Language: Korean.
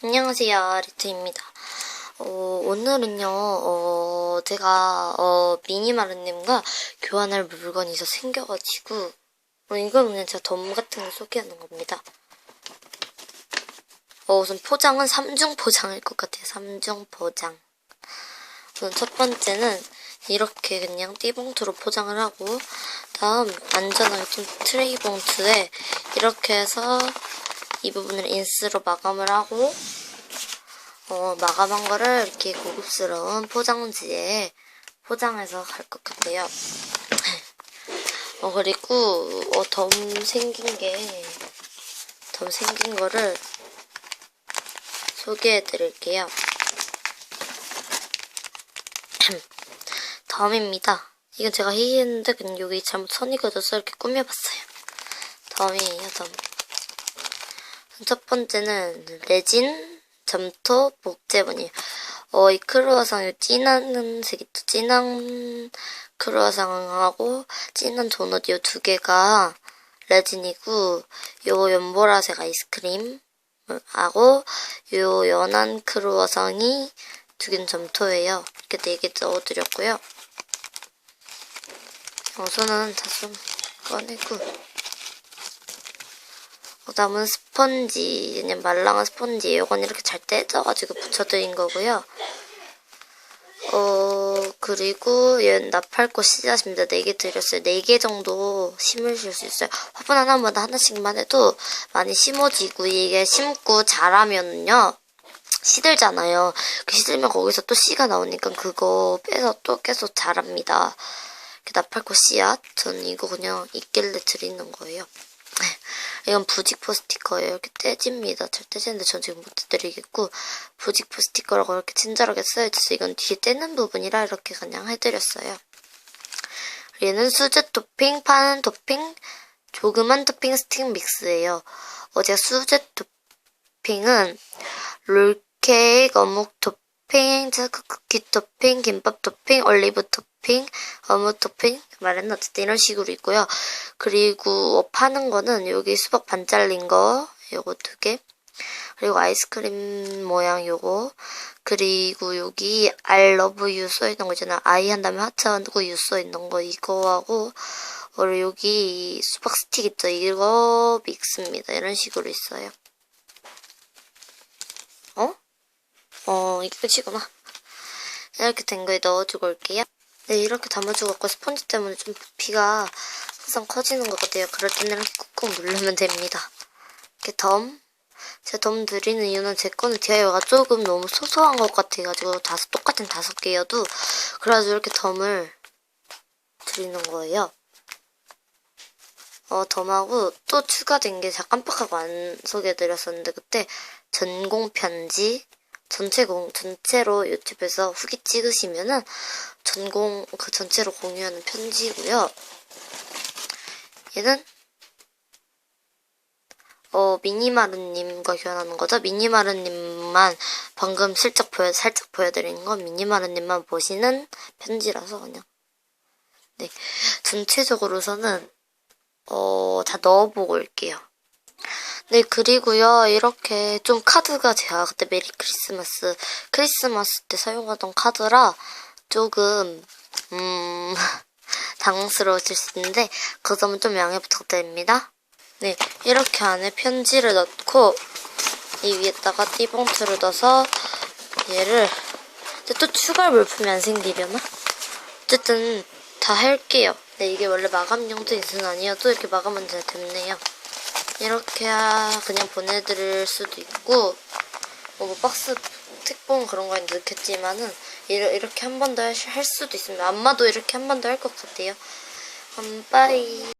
안녕하세요, 리트입니다. 어, 오늘은요, 어, 제가, 어, 미니마르님과 교환할 물건이 있어 생겨가지고, 어, 이건 그냥 제가 덤 같은 거 소개하는 겁니다. 어, 우선 포장은 3중 포장일 것 같아요. 3중 포장. 우선 첫 번째는 이렇게 그냥 띠봉투로 포장을 하고, 다음 안전하게 좀 트레이 봉투에 이렇게 해서 이 부분을 인스로 마감을 하고 어, 마감한 거를 이렇게 고급스러운 포장지에 포장해서 갈 것 같아요. 어, 그리고 어, 덤 생긴 게, 덤 생긴 거를 소개해 드릴게요. 덤입니다. 이건 제가 희했는데 그냥 여기 잘못 선이 그어져서 이렇게 꾸며봤어요. 덤이에요, 덤. 첫 번째는 레진 점토 목재분이에요. 어, 이 크루아상이 진한 색이 또 진한 크루아상하고 진한 도넛 이 두 개가 레진이고 요 연보라색 아이스크림 하고 요 연한 크루아상이 두 개는 점토예요. 이렇게 네개 넣어드렸고요. 우선은 다좀 꺼내고 그 다음은 스펀지, 그냥 말랑한 스펀지. 이건 이렇게 잘 떼져가지고 붙여드린 거고요. 어, 그리고 얘는 나팔꽃 씨앗입니다. 4개 드렸어요. 4개 정도 심으실 수 있어요. 화분 하나마다 하나씩만 해도 많이 심어지고, 이게 심고 자라면요. 시들잖아요. 그 시들면 거기서 또 씨가 나오니까 그거 빼서 또 계속 자랍니다. 나팔꽃 씨앗. 전 이거 그냥 있길래 드리는 거예요. 이건 부직포 스티커예요. 이렇게 떼집니다. 잘 떼지는데 전 지금 못 떼드리겠고 부직포 스티커라고 이렇게 친절하게 써있어서 이건 뒤에 떼는 부분이라 이렇게 그냥 해드렸어요. 얘는 수제 토핑, 파는 토핑, 조그만 토핑 스틱 믹스예요. 어, 제가 수제 토핑은 롤케이크, 어묵 토핑, 차크 쿠키 토핑, 김밥 토핑, 올리브 토핑, 어묵 토핑 말했나 어쨌든 이런 식으로 있고요. 그리고 어, 파는 거는 여기 수박 반 잘린 거 요거 두 개. 그리고 아이스크림 모양 요거. 그리고 여기 I love you 써있는 거 있잖아. 아이 한 다음에 하트하고 you 써있는 거 이거하고 그리고 여기 수박 스틱 있죠. 이거 믹스입니다. 이런 식으로 있어요. 어? 어, 이게 끝이구나. 이렇게 된 거에 넣어주고 올게요. 네, 이렇게 담아주고 갖고 스펀지 때문에 좀 부피가 항상 커지는 것 같아요. 그럴 때는 이렇게 꾹꾹 누르면 됩니다. 이렇게 덤. 제가 덤 드리는 이유는 제 거는 DIY가 조금 너무 소소한 것 같아가지고 다섯, 똑같은 다섯 개여도 그래가지고 이렇게 덤을 드리는 거예요. 어, 덤하고 또 추가된 게 제가 깜빡하고 안 소개해드렸었는데 그때 전공 편지 전체 공, 전체로 유튜브에서 후기 찍으시면은 전공, 그 전체로 공유하는 편지고요 얘는, 어, 미니마르님과 교환하는 거죠. 미니마르님만 방금 슬쩍 보여, 살짝 보여드리는 건 미니마르님만 보시는 편지라서 그냥. 네. 전체적으로서는, 어, 다 넣어보고 올게요. 네, 그리고요, 이렇게 좀 카드가 제가 그때 메리 크리스마스, 크리스마스 때 사용하던 카드라 조금, 음, 당황스러우실 수 있는데, 그 점은 좀 양해 부탁드립니다. 네, 이렇게 안에 편지를 넣고, 이 위에다가 띠봉투를 넣어서, 얘를, 근데 또 추가 물품이 안 생기려나? 어쨌든, 다 할게요. 네, 이게 원래 마감 용도는 아니어도 이렇게 마감은 잘 됐네요. 이렇게 그냥 보내드릴 수도 있고 뭐 박스 특봉 그런 거에 넣겠지만은 이렇게 한 번 더 할 수도 있습니다. 안마도 이렇게 한 번 더 할 것 같아요. 음, 빠이